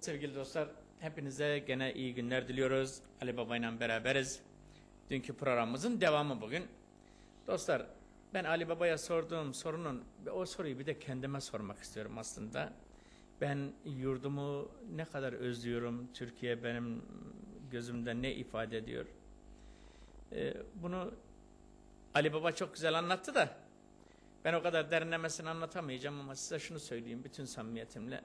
Sevgili dostlar, hepinize gene iyi günler diliyoruz. Ali Baba ile beraberiz. Dünkü programımızın devamı bugün. Dostlar, ben Ali Baba'ya sorduğum sorunun, o soruyu bir de kendime sormak istiyorum aslında. Ben yurdumu ne kadar özlüyorum, Türkiye benim gözümde ne ifade ediyor? Ee, bunu Ali Baba çok güzel anlattı da, ben o kadar derinlemesine anlatamayacağım ama size şunu söyleyeyim bütün samimiyetimle.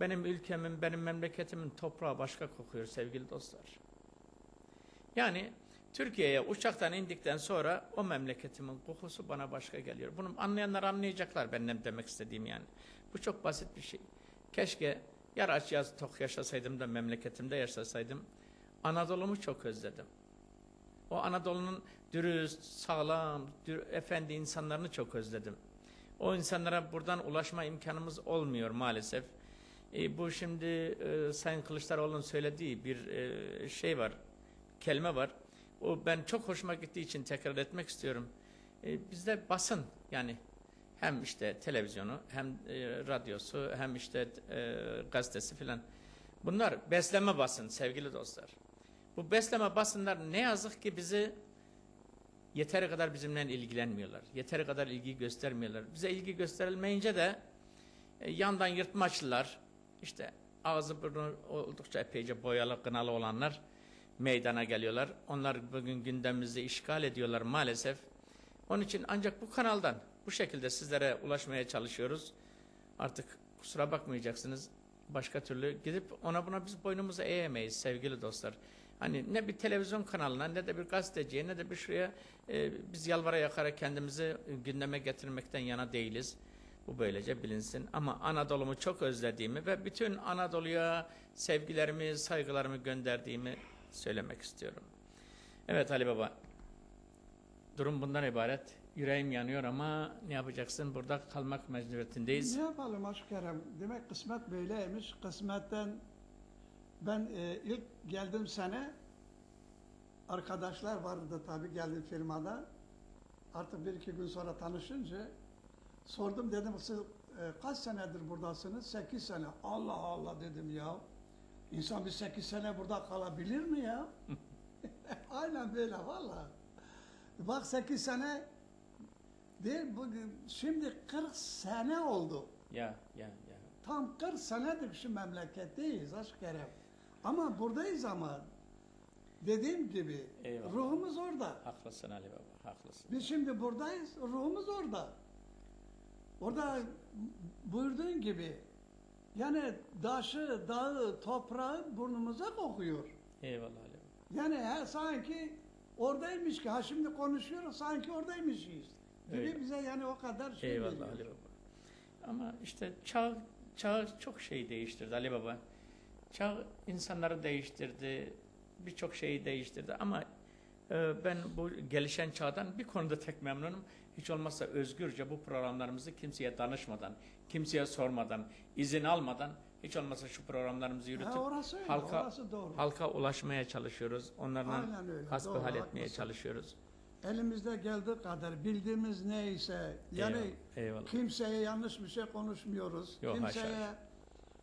Benim ülkemin, benim memleketimin toprağı başka kokuyor sevgili dostlar. Yani Türkiye'ye uçaktan indikten sonra o memleketimin kokusu bana başka geliyor. Bunu anlayanlar anlayacaklar benim demek istediğim yani. Bu çok basit bir şey. Keşke yar aç yaz tok yaşasaydım da memleketimde yaşasaydım. Anadolu'mu çok özledim. O Anadolu'nun dürüst, sağlam, dür, efendi insanlarını çok özledim. O insanlara buradan ulaşma imkanımız olmuyor maalesef. E, bu şimdi e, Sayın Kılıçdaroğlu'nun söylediği bir e, şey var, kelime var. O ben çok hoşuma gittiği için tekrar etmek istiyorum. E, bizde basın yani hem işte televizyonu hem e, radyosu hem işte e, gazetesi filan. Bunlar besleme basın sevgili dostlar. Bu besleme basınlar ne yazık ki bizi yeteri kadar bizimle ilgilenmiyorlar. Yeteri kadar ilgi göstermiyorlar. Bize ilgi gösterilmeyince de e, yandan yırtmaçlılar, işte ağzı burnu oldukça epeyce boyalı, kınalı olanlar meydana geliyorlar. Onlar bugün gündemimizi işgal ediyorlar maalesef. Onun için ancak bu kanaldan bu şekilde sizlere ulaşmaya çalışıyoruz. Artık kusura bakmayacaksınız. Başka türlü gidip ona buna biz boynumuzu eğemeyiz sevgili dostlar. Hani ne bir televizyon kanalına ne de bir gazeteciye ne de bir şuraya e, biz yalvara yakara kendimizi gündeme getirmekten yana değiliz. Bu böylece bilinsin. Ama Anadolu'mu çok özlediğimi ve bütün Anadolu'ya sevgilerimi, saygılarımı gönderdiğimi söylemek istiyorum. Evet Ali Baba, durum bundan ibaret. Yüreğim yanıyor ama ne yapacaksın? Burada kalmak mecburiyetindeyiz. Ne yapalım Aşk Kerem? Demek kısmet böyleymiş. Kısmetten ben e, ilk geldiğim sene arkadaşlar vardı tabii geldim firmada. Artık bir iki gün sonra tanışınca sordum dedim siz e, kaç senedir buradasınız? Sekiz sene. Allah Allah dedim ya. İnsan bir sekiz sene burada kalabilir mi ya? Aynen böyle valla. Bak sekiz sene değil bugün şimdi 40 sene oldu. Ya, ya, ya. Tam 40 senedir şu memleketteyiz aşk Kerem. Ama buradayız ama dediğim gibi Eyvallah. ruhumuz orada. Haklısın Ali Baba, haklısın. Biz şimdi buradayız, ruhumuz orada. Orada buyurduğun gibi yani daşı, dağı, toprağı burnumuza kokuyor. Eyvallah Ali Baba. Yani her sanki oradaymış ki, ha şimdi konuşuyoruz sanki oradaymışız. Gibi Öyle. bize yani o kadar şey Eyvallah geliyor. Ali Baba. Ama işte çağ, çağ çok şey değiştirdi Ali Baba. Çağ insanları değiştirdi, birçok şeyi değiştirdi ama ben bu gelişen çağdan bir konuda tek memnunum. Hiç olmazsa özgürce bu programlarımızı kimseye danışmadan, kimseye sormadan, izin almadan hiç olmazsa şu programlarımızı yürütüp Ha, orası öyle, halka orası doğru. halka ulaşmaya çalışıyoruz. Onlarla hasbihal etmeye haklısın. çalışıyoruz. Elimizde geldiği kadar bildiğimiz neyse yani Eyvallah, eyvallah. kimseye yanlış bir şey konuşmuyoruz. Yok, kimseye haşa.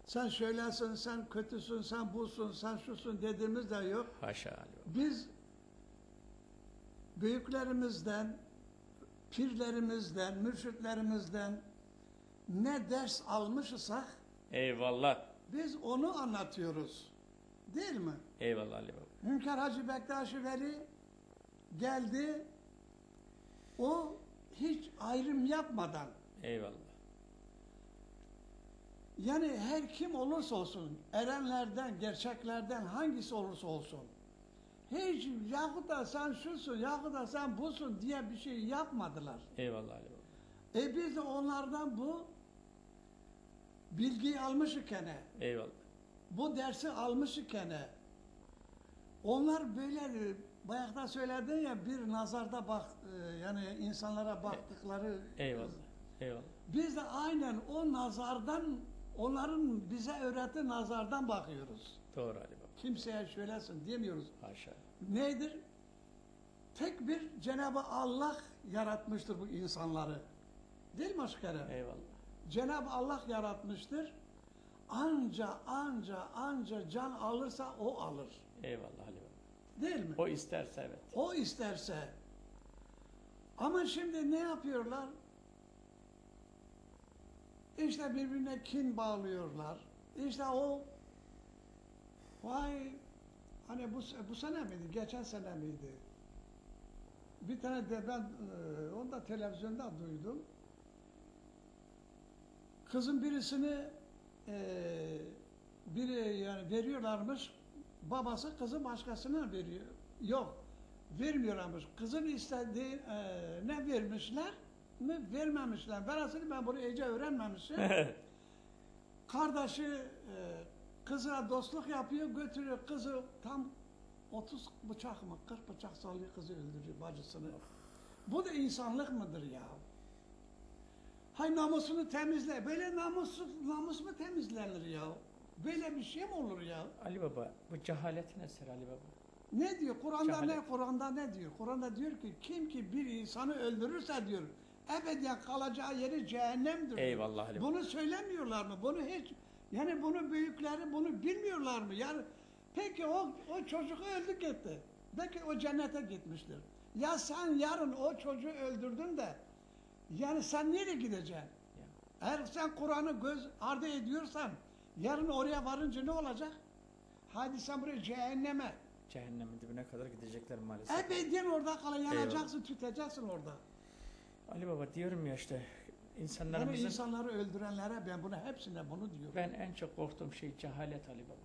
sen şöylesin, sen kötüsün, sen busun, sen şusun dediğimiz de yok. Haşa. Biz büyüklerimizden, pirlerimizden, mürşitlerimizden ne ders almışsak Eyvallah. biz onu anlatıyoruz. Değil mi? Eyvallah Ali Baba. Hünkar Hacı Bektaşi Veli geldi. O hiç ayrım yapmadan Eyvallah. yani her kim olursa olsun erenlerden, gerçeklerden hangisi olursa olsun hiç yahut da sen şusun yahut da sen busun diye bir şey yapmadılar. Eyvallah Ali Baba. E biz de onlardan bu bilgiyi almış iken, Eyvallah. bu dersi almış iken onlar böyle bayakta söyledin ya bir nazarda bak e, yani insanlara baktıkları Eyvallah. Eyvallah. Biz de aynen o nazardan onların bize öğrettiği nazardan bakıyoruz. Doğru Ali Baba. Kimseye şöylesin demiyoruz. Haşa. Nedir? Tek bir Cenab-ı Allah yaratmıştır bu insanları. Değil mi Aşkere? Eyvallah. Cenab-ı Allah yaratmıştır. anca anca anca can alırsa o alır. Eyvallah Ali. Değil mi? O isterse evet. O isterse. Ama şimdi ne yapıyorlar? İşte birbirine kin bağlıyorlar. İşte o vay hani bu, bu sene miydi? Geçen sene miydi? Bir tane de ben e, onu da televizyonda duydum. Kızın birisini e, biri yani veriyorlarmış. Babası kızı başkasına veriyor. Yok. Vermiyorlarmış. Kızın istediği e, ne vermişler mi vermemişler. Verasını ben bunu iyice öğrenmemişim. Kardeşi kızına dostluk yapıyor, götürüyor kızı tam 30 bıçak mı 40 bıçak sallıyor kızı öldürüyor bacısını. Bu da insanlık mıdır ya? Hay namusunu temizle. Böyle namus, namus mu temizlenir ya? Böyle bir şey mi olur ya? Ali Baba bu cehaletin eseri Ali Baba. Ne diyor? Kur'an'da ne? Kur'an'da ne diyor? Kur'an'da diyor ki kim ki bir insanı öldürürse diyor ebediyen kalacağı yeri cehennemdir. Eyvallah Ali Baba. Bunu söylemiyorlar mı? Bunu hiç yani bunu büyükleri bunu bilmiyorlar mı? Yani peki o o çocuk öldü gitti. Belki o cennete gitmiştir. Ya sen yarın o çocuğu öldürdün de yani sen nereye gideceksin? Eğer sen Kur'an'ı göz ardı ediyorsan yarın oraya varınca ne olacak? Hadi sen buraya cehenneme. Cehennemin dibine kadar gidecekler maalesef. Ebediyen orada kala yanacaksın, tüteceksin orada. Ali Baba diyorum ya işte İnsanlarımızın insanları öldürenlere ben bunu hepsine bunu diyorum. ben en çok korktuğum şey cehalet Ali Baba.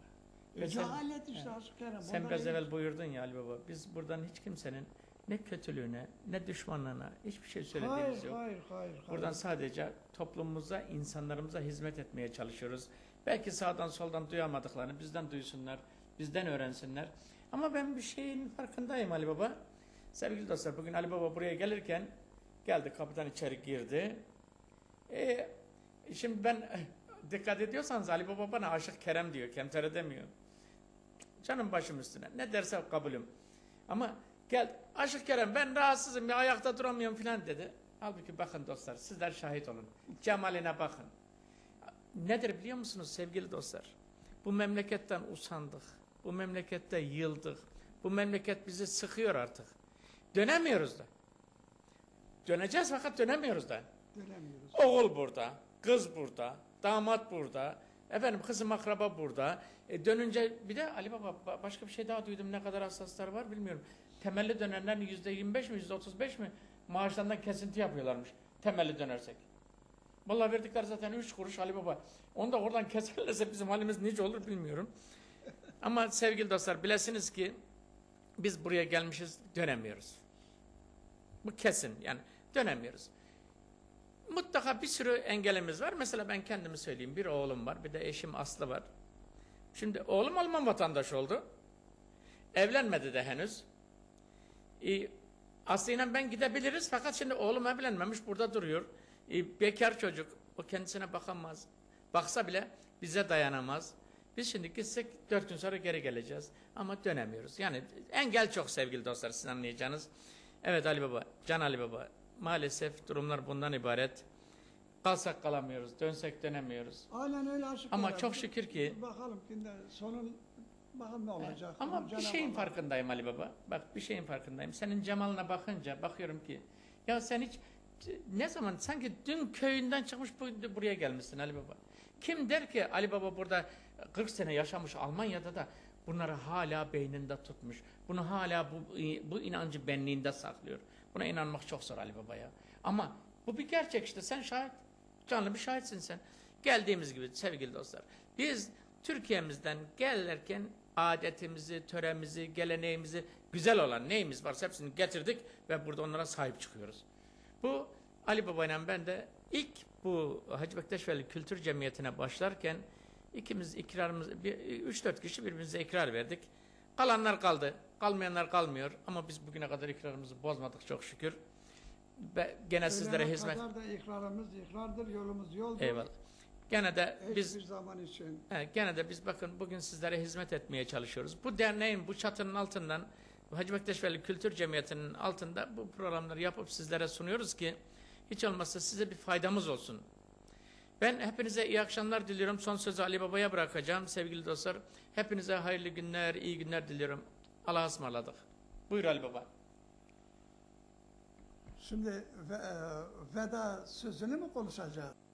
E, Ve sen- cehalet işte. Aşık Kerem. Sen biraz evvel buyurdun ya Ali Baba. Biz buradan hiç kimsenin ne kötülüğüne ne düşmanlığına hiçbir şey söylediğimiz hayır, yok. Hayır, hayır, hayır. Buradan sadece toplumumuza, insanlarımıza hizmet etmeye çalışıyoruz. Belki sağdan soldan duyamadıklarını bizden duysunlar, bizden öğrensinler. Ama ben bir şeyin farkındayım Ali Baba. Sevgili dostlar bugün Ali Baba buraya gelirken geldi kapıdan içeri girdi. E, şimdi ben dikkat ediyorsanız Ali Baba bana Aşık Kerem diyor, Kemtere demiyor. Canım başım üstüne. Ne derse kabulüm. Ama gel Aşık Kerem ben rahatsızım ya ayakta duramıyorum filan dedi. Halbuki bakın dostlar sizler şahit olun. Cemaline bakın. Nedir biliyor musunuz sevgili dostlar? Bu memleketten usandık. Bu memlekette yıldık. Bu memleket bizi sıkıyor artık. Dönemiyoruz da. Döneceğiz fakat dönemiyoruz da. Dönemiyoruz. Oğul burada, kız burada, damat burada, efendim kızım akraba burada. E dönünce bir de Ali Baba ba- başka bir şey daha duydum ne kadar hassaslar var bilmiyorum. Temelli dönenlerin yüzde 25 mi yüzde 35 mi maaşlarından kesinti yapıyorlarmış temelli dönersek. Vallahi verdikleri zaten 3 kuruş Ali Baba. Onu da oradan keserlerse bizim halimiz nice olur bilmiyorum. Ama sevgili dostlar bilesiniz ki biz buraya gelmişiz dönemiyoruz. Bu kesin yani dönemiyoruz. Mutlaka bir sürü engelimiz var. Mesela ben kendimi söyleyeyim. Bir oğlum var, bir de eşim Aslı var. Şimdi oğlum Alman vatandaşı oldu. Evlenmedi de henüz. Ee, Aslı'yla ben gidebiliriz fakat şimdi oğlum evlenmemiş burada duruyor. Ee, bekar çocuk. O kendisine bakamaz. Baksa bile bize dayanamaz. Biz şimdi gitsek dört gün sonra geri geleceğiz. Ama dönemiyoruz. Yani engel çok sevgili dostlar sizin anlayacağınız. Evet Ali Baba, Can Ali Baba. Maalesef durumlar bundan ibaret. Kalsak kalamıyoruz, dönsek dönemiyoruz. Aynen öyle Aşık Ama Kerem. çok şükür ki Bakalım şimdi sonun bakalım ne olacak. Ama bir Cenab-ı şeyin Allah- farkındayım Ali Baba. Bak bir şeyin farkındayım. Senin cemalına bakınca bakıyorum ki ya sen hiç ne zaman sanki dün köyünden çıkmış bu- buraya gelmişsin Ali Baba. Kim der ki Ali Baba burada 40 sene yaşamış Almanya'da da bunları hala beyninde tutmuş. Bunu hala bu, bu inancı benliğinde saklıyor. Buna inanmak çok zor Ali Baba ya. Ama bu bir gerçek işte sen şahit. Canlı bir şahitsin sen. Geldiğimiz gibi sevgili dostlar. Biz Türkiye'mizden gelirken adetimizi, töremizi, geleneğimizi, güzel olan neyimiz varsa hepsini getirdik ve burada onlara sahip çıkıyoruz. Bu Ali Baba ile ben de ilk bu Hacı Bektaş Veli Kültür Cemiyeti'ne başlarken ikimiz ikrarımız, 3-4 kişi birbirimize ikrar verdik. Kalanlar kaldı, kalmayanlar kalmıyor ama biz bugüne kadar ikrarımızı bozmadık çok şükür. Ve gene sizlere Ölene hizmet... kadar da ikrarımız ikrardır, yolumuz yoldur. Eyvallah. Gene de biz Hiçbir zaman için. He, gene de biz bakın bugün sizlere hizmet etmeye çalışıyoruz. Bu derneğin bu çatının altından Hacı Bektaş Veli Kültür Cemiyeti'nin altında bu programları yapıp sizlere sunuyoruz ki hiç olmazsa size bir faydamız olsun. Ben hepinize iyi akşamlar diliyorum. Son sözü Ali Baba'ya bırakacağım sevgili dostlar. Hepinize hayırlı günler, iyi günler diliyorum. Allah'a ısmarladık. Buyur Ali Baba. Şimdi ve, e, veda sözünü mü konuşacağız?